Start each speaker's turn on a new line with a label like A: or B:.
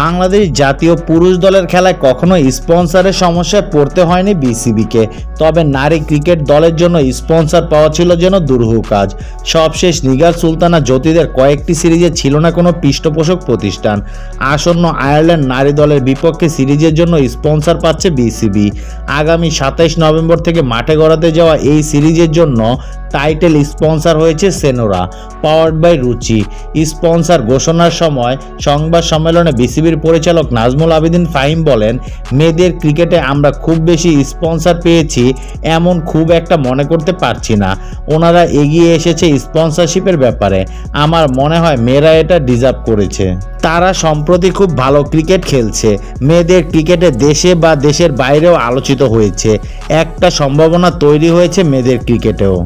A: বাংলাদেশ জাতীয় পুরুষ দলের খেলায় কখনো স্পন্সরের সমস্যায় পড়তে হয়নি বিসিবিকে। তবে নারী ক্রিকেট দলের জন্য স্পন্সর পাওয়া ছিল যেন দুরূহ কাজ। সবশেষ নিগার সুলতানা জ্যোতিদের কয়েকটি সিরিজে ছিল না কোনো পৃষ্ঠপোষক প্রতিষ্ঠান। আসন্ন আয়ারল্যান্ড নারী দলের বিপক্ষে সিরিজের জন্য স্পন্সর পাচ্ছে বিসিবি। আগামী সাতাইশ নভেম্বর থেকে মাঠে গড়াতে যাওয়া এই সিরিজের জন্য টাইটেল স্পন্সর হয়েছে Senora, powered by Ruchi. Sponsor ঘোষণার সময় সংবাদ সম্মেলনে বিসিবির পরিচালক নাজমুল আবেদিন ফাহিম বলেন, মেয়েদের ক্রিকেটে আমরা খুব বেশি স্পন্সর পেয়েছি, এমন খুব একটা মনে করতে পারছি না। ওনারা এগিয়ে এসেছে স্পন্সরশিপের ব্যাপারে। আমার মনে হয় মেয়েরা এটা ডিজার্ভ করেছে। তারা সম্প্রতি খুব ভালো ক্রিকেট খেলছে। মেয়েদের ক্রিকেটে দেশে বা দেশের বাইরেও আলোচিত হয়েছে। একটা সম্ভাবনা তৈরি হয়েছে মেয়েদের ক্রিকেটেও।